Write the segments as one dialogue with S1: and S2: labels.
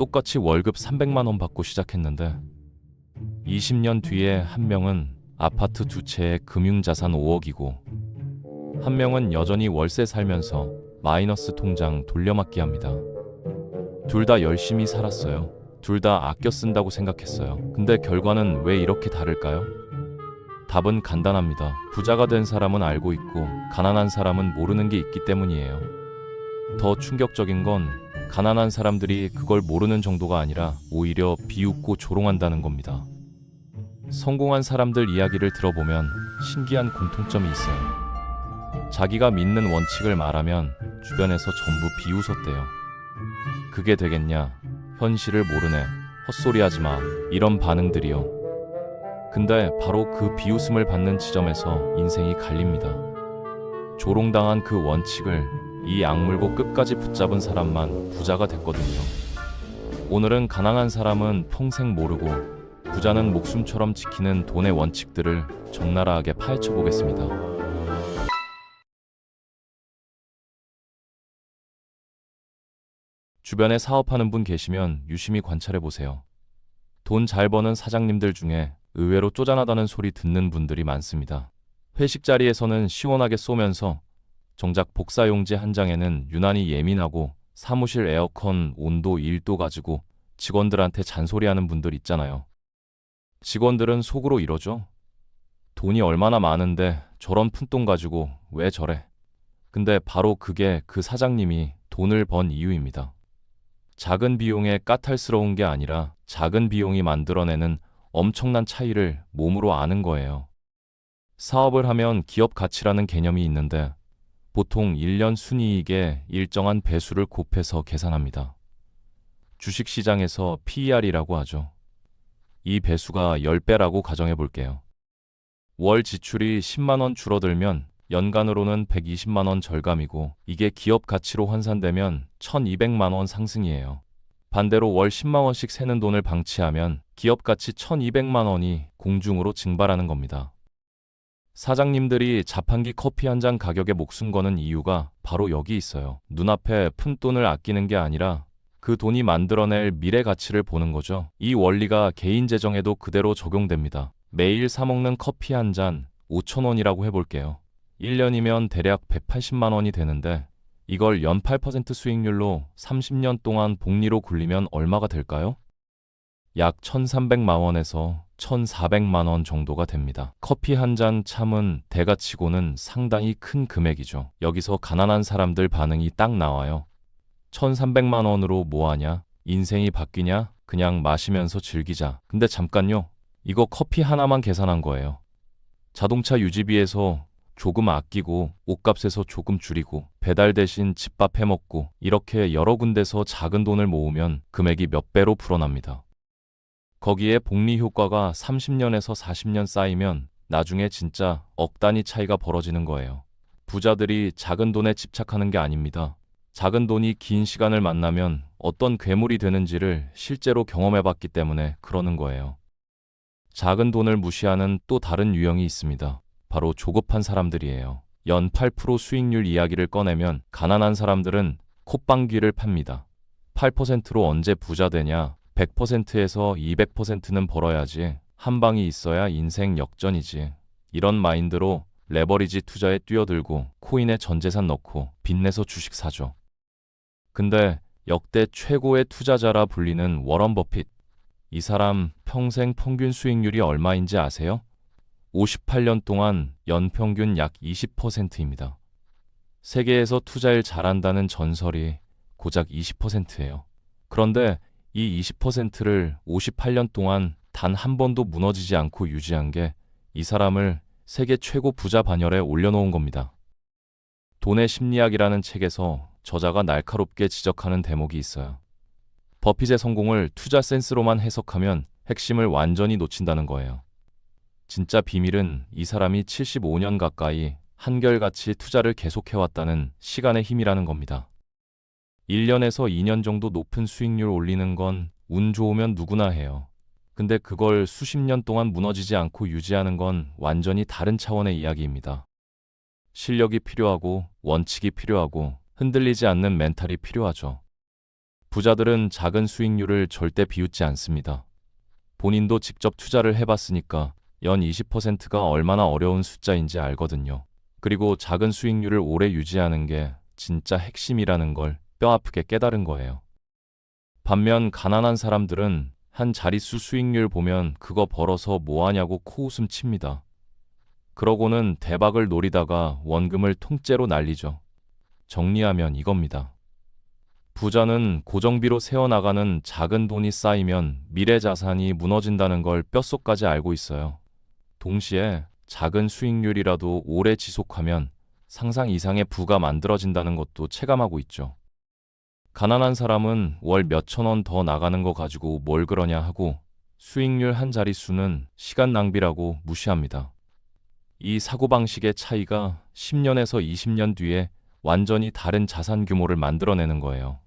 S1: 똑같이 월급 300만 원 받고 시작했는데 20년 뒤에 한 명은 아파트 두 채에 금융자산 5억이고 한 명은 여전히 월세 살면서 마이너스 통장 돌려막기 합니다. 둘 다 열심히 살았어요. 둘 다 아껴 쓴다고 생각했어요. 근데 결과는 왜 이렇게 다를까요? 답은 간단합니다. 부자가 된 사람은 알고 있고 가난한 사람은 모르는 게 있기 때문이에요. 더 충격적인 건 가난한 사람들이 그걸 모르는 정도가 아니라 오히려 비웃고 조롱한다는 겁니다. 성공한 사람들 이야기를 들어보면 신기한 공통점이 있어요. 자기가 믿는 원칙을 말하면 주변에서 전부 비웃었대요. 그게 되겠냐? 현실을 모르네. 헛소리 하지 마. 이런 반응들이요. 근데 바로 그 비웃음을 받는 지점에서 인생이 갈립니다. 조롱당한 그 원칙을 이 악물고 끝까지 붙잡은 사람만 부자가 됐거든요. 오늘은 가난한 사람은 평생 모르고 부자는 목숨처럼 지키는 돈의 원칙들을 적나라하게 파헤쳐 보겠습니다. 주변에 사업하는 분 계시면 유심히 관찰해 보세요. 돈 잘 버는 사장님들 중에 의외로 쪼잔하다는 소리 듣는 분들이 많습니다. 회식 자리에서는 시원하게 쏘면서 정작 복사용지 한 장에는 유난히 예민하고 사무실 에어컨 온도 1도 가지고 직원들한테 잔소리하는 분들 있잖아요. 직원들은 속으로 이러죠. 돈이 얼마나 많은데 저런 푼돈 가지고 왜 저래? 근데 바로 그게 그 사장님이 돈을 번 이유입니다. 작은 비용에 까탈스러운 게 아니라 작은 비용이 만들어내는 엄청난 차이를 몸으로 아는 거예요. 사업을 하면 기업 가치라는 개념이 있는데 보통 1년 순이익의 일정한 배수를 곱해서 계산합니다. 주식 시장에서 PER이라고 하죠. 이 배수가 10배라고 가정해 볼게요. 월 지출이 10만 원 줄어들면 연간으로는 120만 원 절감이고 이게 기업 가치로 환산되면 1200만 원 상승이에요. 반대로 월 10만 원씩 새는 돈을 방치하면 기업 가치 1200만 원이 공중으로 증발하는 겁니다. 사장님들이 자판기 커피 한 잔 가격에 목숨 거는 이유가 바로 여기 있어요. 눈앞에 푼 돈을 아끼는 게 아니라 그 돈이 만들어낼 미래 가치를 보는 거죠. 이 원리가 개인 재정에도 그대로 적용됩니다. 매일 사먹는 커피 한 잔 5천 원이라고 해볼게요. 1년이면 대략 180만 원이 되는데 이걸 연 8% 수익률로 30년 동안 복리로 굴리면 얼마가 될까요? 약 1,300만 원에서 1,400만 원 정도가 됩니다. 커피 한 잔 참은 대가 치고는 상당히 큰 금액이죠. 여기서 가난한 사람들 반응이 딱 나와요. 1,300만 원으로 뭐 하냐? 인생이 바뀌냐? 그냥 마시면서 즐기자. 근데 잠깐요. 이거 커피 하나만 계산한 거예요. 자동차 유지비에서 조금 아끼고 옷값에서 조금 줄이고 배달 대신 집밥 해 먹고 이렇게 여러 군데서 작은 돈을 모으면 금액이 몇 배로 불어납니다. 거기에 복리 효과가 30년에서 40년 쌓이면 나중에 진짜 억 단위 차이가 벌어지는 거예요. 부자들이 작은 돈에 집착하는 게 아닙니다. 작은 돈이 긴 시간을 만나면 어떤 괴물이 되는지를 실제로 경험해 봤기 때문에 그러는 거예요. 작은 돈을 무시하는 또 다른 유형이 있습니다. 바로 조급한 사람들이에요. 연 8% 수익률 이야기를 꺼내면 가난한 사람들은 콧방귀를 팝니다. 8%로 언제 부자 되냐? 100%에서 200%는 벌어야지. 한 방이 있어야 인생 역전이지. 이런 마인드로 레버리지 투자에 뛰어들고 코인에 전 재산 넣고 빚내서 주식 사죠. 근데 역대 최고의 투자자라 불리는 워런 버핏. 이 사람 평생 평균 수익률이 얼마인지 아세요? 58년 동안 연평균 약 20%입니다. 세계에서 투자를 잘한다는 전설이 고작 20%예요. 그런데 이 20%를 58년 동안 단 한 번도 무너지지 않고 유지한 게 이 사람을 세계 최고 부자 반열에 올려놓은 겁니다. 돈의 심리학이라는 책에서 저자가 날카롭게 지적하는 대목이 있어요. 버핏의 성공을 투자 센스로만 해석하면 핵심을 완전히 놓친다는 거예요. 진짜 비밀은 이 사람이 75년 가까이 한결같이 투자를 계속해왔다는 시간의 힘이라는 겁니다. 1년에서 2년 정도 높은 수익률 올리는 건 운 좋으면 누구나 해요. 근데 그걸 수십 년 동안 무너지지 않고 유지하는 건 완전히 다른 차원의 이야기입니다. 실력이 필요하고 원칙이 필요하고 흔들리지 않는 멘탈이 필요하죠. 부자들은 작은 수익률을 절대 비웃지 않습니다. 본인도 직접 투자를 해봤으니까 연 20%가 얼마나 어려운 숫자인지 알거든요. 그리고 작은 수익률을 오래 유지하는 게 진짜 핵심이라는 걸 뼈아프게 깨달은 거예요. 반면 가난한 사람들은 한 자릿수 수익률 보면 그거 벌어서 뭐하냐고 코웃음 칩니다. 그러고는 대박을 노리다가 원금을 통째로 날리죠. 정리하면 이겁니다. 부자는 고정비로 세어나가는 작은 돈이 쌓이면 미래 자산이 무너진다는 걸 뼛속까지 알고 있어요. 동시에 작은 수익률이라도 오래 지속하면 상상 이상의 부가 만들어진다는 것도 체감하고 있죠. 가난한 사람은 월 몇천 원 더 나가는 거 가지고 뭘 그러냐 하고 수익률 한 자릿수는 시간 낭비라고 무시합니다. 이 사고방식의 차이가 10년에서 20년 뒤에 완전히 다른 자산 규모를 만들어내는 거예요.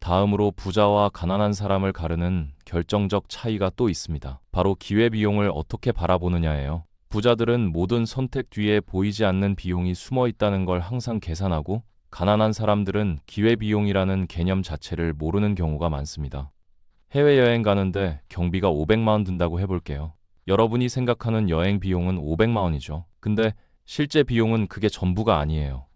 S1: 다음으로 부자와 가난한 사람을 가르는 결정적 차이가 또 있습니다. 바로 기회비용을 어떻게 바라보느냐예요. 부자들은 모든 선택 뒤에 보이지 않는 비용이 숨어 있다는 걸 항상 계산하고 가난한 사람들은 기회비용이라는 개념 자체를 모르는 경우가 많습니다. 해외여행 가는데 경비가 500만원 든다고 해볼게요. 여러분이 생각하는 여행 비용은 500만원이죠. 근데 실제 비용은 그게 전부가 아니에요.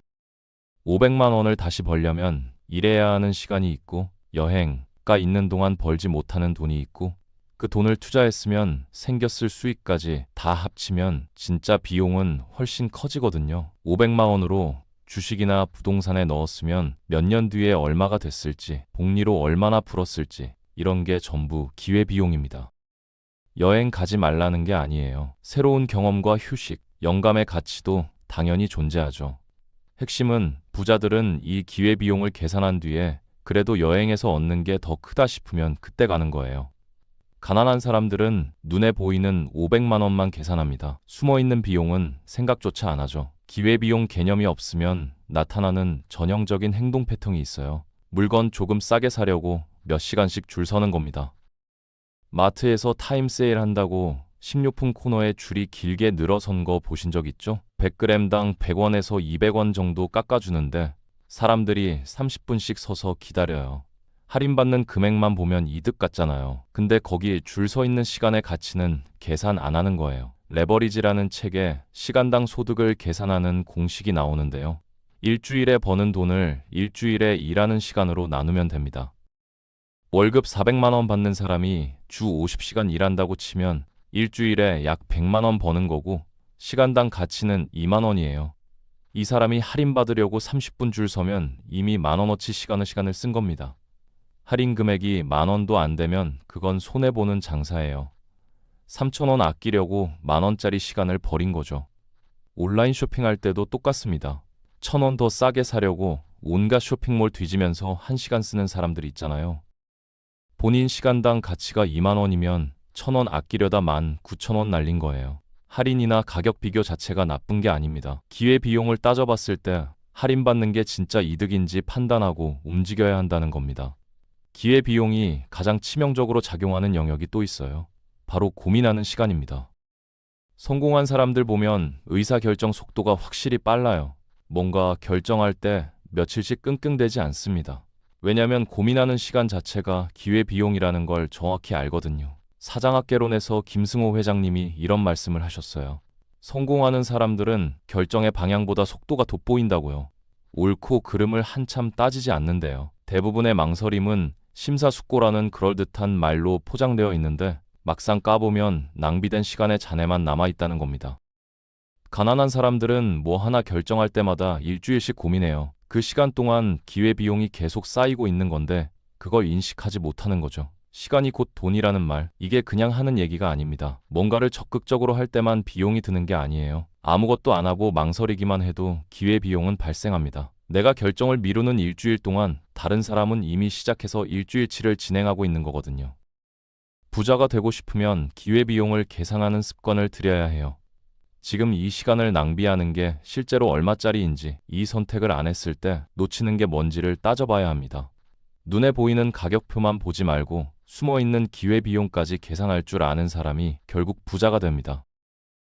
S1: 500만원을 다시 벌려면 일해야 하는 시간이 있고 여행가 있는 동안 벌지 못하는 돈이 있고 그 돈을 투자했으면 생겼을 수익까지 다 합치면 진짜 비용은 훨씬 커지거든요. 500만 원으로 주식이나 부동산에 넣었으면 몇 년 뒤에 얼마가 됐을지, 복리로 얼마나 불었을지, 이런 게 전부 기회비용입니다. 여행 가지 말라는 게 아니에요. 새로운 경험과 휴식, 영감의 가치도 당연히 존재하죠. 핵심은 부자들은 이 기회비용을 계산한 뒤에 그래도 여행에서 얻는 게 더 크다 싶으면 그때 가는 거예요. 가난한 사람들은 눈에 보이는 500만 원만 계산합니다. 숨어 있는 비용은 생각조차 안 하죠. 기회비용 개념이 없으면 나타나는 전형적인 행동 패턴이 있어요. 물건 조금 싸게 사려고 몇 시간씩 줄 서는 겁니다. 마트에서 타임 세일 한다고 식료품 코너에 줄이 길게 늘어선 거 보신 적 있죠? 100g당 100원에서 200원 정도 깎아주는데 사람들이 30분씩 서서 기다려요. 할인받는 금액만 보면 이득 같잖아요. 근데 거기 줄 서 있는 시간의 가치는 계산 안 하는 거예요. 레버리지라는 책에 시간당 소득을 계산하는 공식이 나오는데요. 일주일에 버는 돈을 일주일에 일하는 시간으로 나누면 됩니다. 월급 400만원 받는 사람이 주 50시간 일한다고 치면 일주일에 약 100만원 버는 거고 시간당 가치는 2만원이에요. 이 사람이 할인받으려고 30분 줄 서면 이미 만원어치 시간을 시간을 쓴 겁니다. 할인 금액이 만원도 안 되면 그건 손해보는 장사예요. 3천원 아끼려고 만원짜리 시간을 버린 거죠. 온라인 쇼핑할 때도 똑같습니다. 천 원 더 싸게 사려고 온갖 쇼핑몰 뒤지면서 1시간 쓰는 사람들 있잖아요. 본인 시간당 가치가 2만원이면 천 원 아끼려다 만 9천원 날린 거예요. 할인이나 가격 비교 자체가 나쁜 게 아닙니다. 기회 비용을 따져봤을 때 할인받는 게 진짜 이득인지 판단하고 움직여야 한다는 겁니다. 기회 비용이 가장 치명적으로 작용하는 영역이 또 있어요. 바로 고민하는 시간입니다. 성공한 사람들 보면 의사결정 속도가 확실히 빨라요. 뭔가 결정할 때 며칠씩 끙끙대지 않습니다. 왜냐면 고민하는 시간 자체가 기회 비용이라는 걸 정확히 알거든요. 사장학개론에서 김승호 회장님이 이런 말씀을 하셨어요. 성공하는 사람들은 결정의 방향보다 속도가 돋보인다고요. 옳고 그름을 한참 따지지 않는데요. 대부분의 망설임은 심사숙고라는 그럴듯한 말로 포장되어 있는데 막상 까보면 낭비된 시간의 잔해만 남아있다는 겁니다. 가난한 사람들은 뭐 하나 결정할 때마다 일주일씩 고민해요. 그 시간 동안 기회비용이 계속 쌓이고 있는 건데 그걸 인식하지 못하는 거죠. 시간이 곧 돈이라는 말, 이게 그냥 하는 얘기가 아닙니다. 뭔가를 적극적으로 할 때만 비용이 드는 게 아니에요. 아무것도 안 하고 망설이기만 해도 기회비용은 발생합니다. 내가 결정을 미루는 일주일 동안 다른 사람은 이미 시작해서 일주일치를 진행하고 있는 거거든요. 부자가 되고 싶으면 기회비용을 계산하는 습관을 들여야 해요. 지금 이 시간을 낭비하는 게 실제로 얼마짜리인지 이 선택을 안 했을 때 놓치는 게 뭔지를 따져봐야 합니다. 눈에 보이는 가격표만 보지 말고 숨어 있는 기회비용까지 계산할 줄 아는 사람이 결국 부자가 됩니다.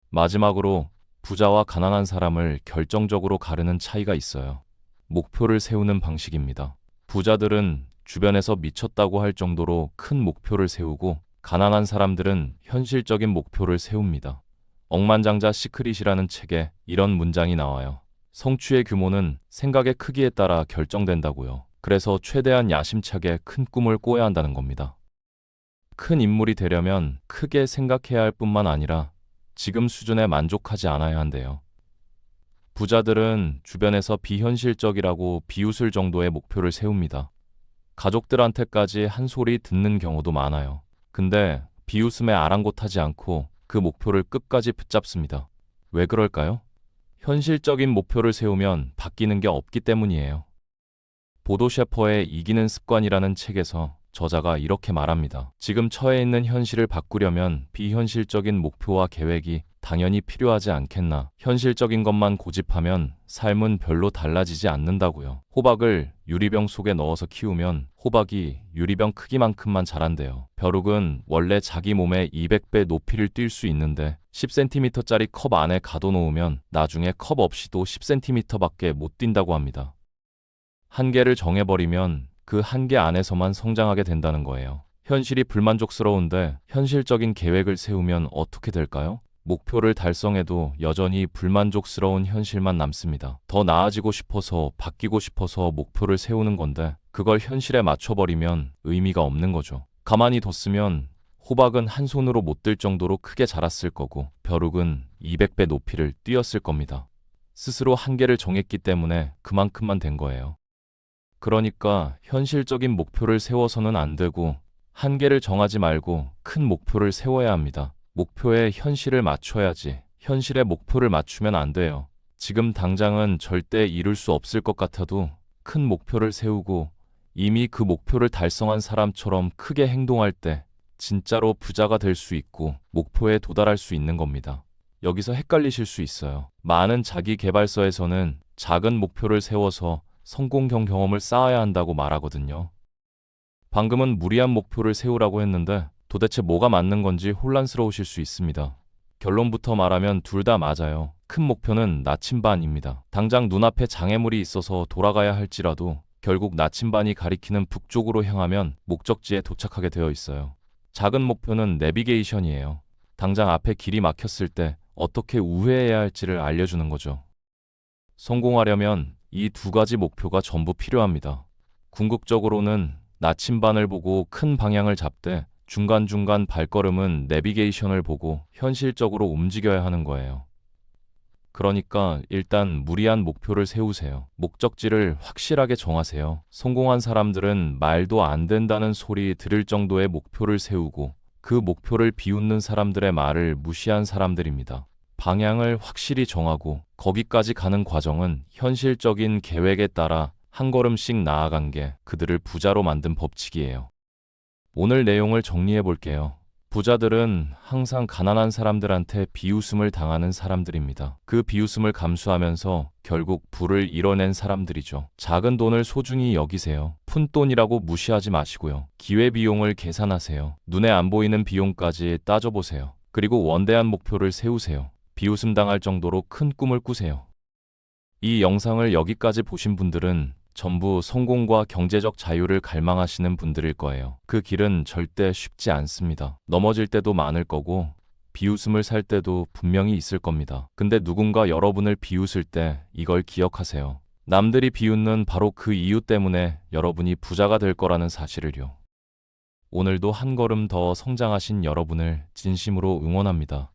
S1: 마지막으로 부자와 가난한 사람을 결정적으로 가르는 차이가 있어요. 목표를 세우는 방식입니다. 부자들은 주변에서 미쳤다고 할 정도로 큰 목표를 세우고 가난한 사람들은 현실적인 목표를 세웁니다. 억만장자 시크릿이라는 책에 이런 문장이 나와요. 성취의 규모는 생각의 크기에 따라 결정된다고요. 그래서 최대한 야심차게 큰 꿈을 꿔야 한다는 겁니다. 큰 인물이 되려면 크게 생각해야 할 뿐만 아니라 지금 수준에 만족하지 않아야 한대요. 부자들은 주변에서 비현실적이라고 비웃을 정도의 목표를 세웁니다. 가족들한테까지 한 소리 듣는 경우도 많아요. 근데 비웃음에 아랑곳하지 않고 그 목표를 끝까지 붙잡습니다. 왜 그럴까요? 현실적인 목표를 세우면 바뀌는 게 없기 때문이에요. 보도 셰퍼의 이기는 습관이라는 책에서 저자가 이렇게 말합니다. 지금 처해 있는 현실을 바꾸려면 비현실적인 목표와 계획이 당연히 필요하지 않겠나. 현실적인 것만 고집하면 삶은 별로 달라지지 않는다고요. 호박을 유리병 속에 넣어서 키우면 호박이 유리병 크기만큼만 자란대요. 벼룩은 원래 자기 몸의 200배 높이를 뛸 수 있는데 10cm짜리 컵 안에 가둬놓으면 나중에 컵 없이도 10cm밖에 못 뛴다고 합니다. 한계를 정해버리면 그 한계 안에서만 성장하게 된다는 거예요. 현실이 불만족스러운데 현실적인 계획을 세우면 어떻게 될까요? 목표를 달성해도 여전히 불만족스러운 현실만 남습니다. 더 나아지고 싶어서 바뀌고 싶어서 목표를 세우는 건데 그걸 현실에 맞춰버리면 의미가 없는 거죠. 가만히 뒀으면 호박은 한 손으로 못 들 정도로 크게 자랐을 거고 벼룩은 200배 높이를 뛰었을 겁니다. 스스로 한계를 정했기 때문에 그만큼만 된 거예요. 그러니까 현실적인 목표를 세워서는 안 되고 한계를 정하지 말고 큰 목표를 세워야 합니다. 목표에 현실을 맞춰야지. 현실에 목표를 맞추면 안 돼요. 지금 당장은 절대 이룰 수 없을 것 같아도 큰 목표를 세우고 이미 그 목표를 달성한 사람처럼 크게 행동할 때 진짜로 부자가 될 수 있고 목표에 도달할 수 있는 겁니다. 여기서 헷갈리실 수 있어요. 많은 자기 개발서에서는 작은 목표를 세워서 성공형 경험을 쌓아야 한다고 말하거든요. 방금은 무리한 목표를 세우라고 했는데 도대체 뭐가 맞는 건지 혼란스러우실 수 있습니다. 결론부터 말하면 둘 다 맞아요. 큰 목표는 나침반입니다. 당장 눈앞에 장애물이 있어서 돌아가야 할지라도 결국 나침반이 가리키는 북쪽으로 향하면 목적지에 도착하게 되어 있어요. 작은 목표는 내비게이션이에요. 당장 앞에 길이 막혔을 때 어떻게 우회해야 할지를 알려주는 거죠. 성공하려면 이 두 가지 목표가 전부 필요합니다. 궁극적으로는 나침반을 보고 큰 방향을 잡되 중간중간 발걸음은 내비게이션을 보고 현실적으로 움직여야 하는 거예요. 그러니까 일단 무리한 목표를 세우세요. 목적지를 확실하게 정하세요. 성공한 사람들은 말도 안 된다는 소리 들을 정도의 목표를 세우고 그 목표를 비웃는 사람들의 말을 무시한 사람들입니다. 방향을 확실히 정하고 거기까지 가는 과정은 현실적인 계획에 따라 한 걸음씩 나아간 게 그들을 부자로 만든 법칙이에요. 오늘 내용을 정리해 볼게요. 부자들은 항상 가난한 사람들한테 비웃음을 당하는 사람들입니다. 그 비웃음을 감수하면서 결국 부를 이뤄낸 사람들이죠. 작은 돈을 소중히 여기세요. 푼돈이라고 무시하지 마시고요. 기회비용을 계산하세요. 눈에 안 보이는 비용까지 따져보세요. 그리고 원대한 목표를 세우세요. 비웃음 당할 정도로 큰 꿈을 꾸세요. 이 영상을 여기까지 보신 분들은 전부 성공과 경제적 자유를 갈망하시는 분들일 거예요. 그 길은 절대 쉽지 않습니다. 넘어질 때도 많을 거고, 비웃음을 살 때도 분명히 있을 겁니다. 근데 누군가 여러분을 비웃을 때 이걸 기억하세요. 남들이 비웃는 바로 그 이유 때문에 여러분이 부자가 될 거라는 사실을요. 오늘도 한 걸음 더 성장하신 여러분을 진심으로 응원합니다.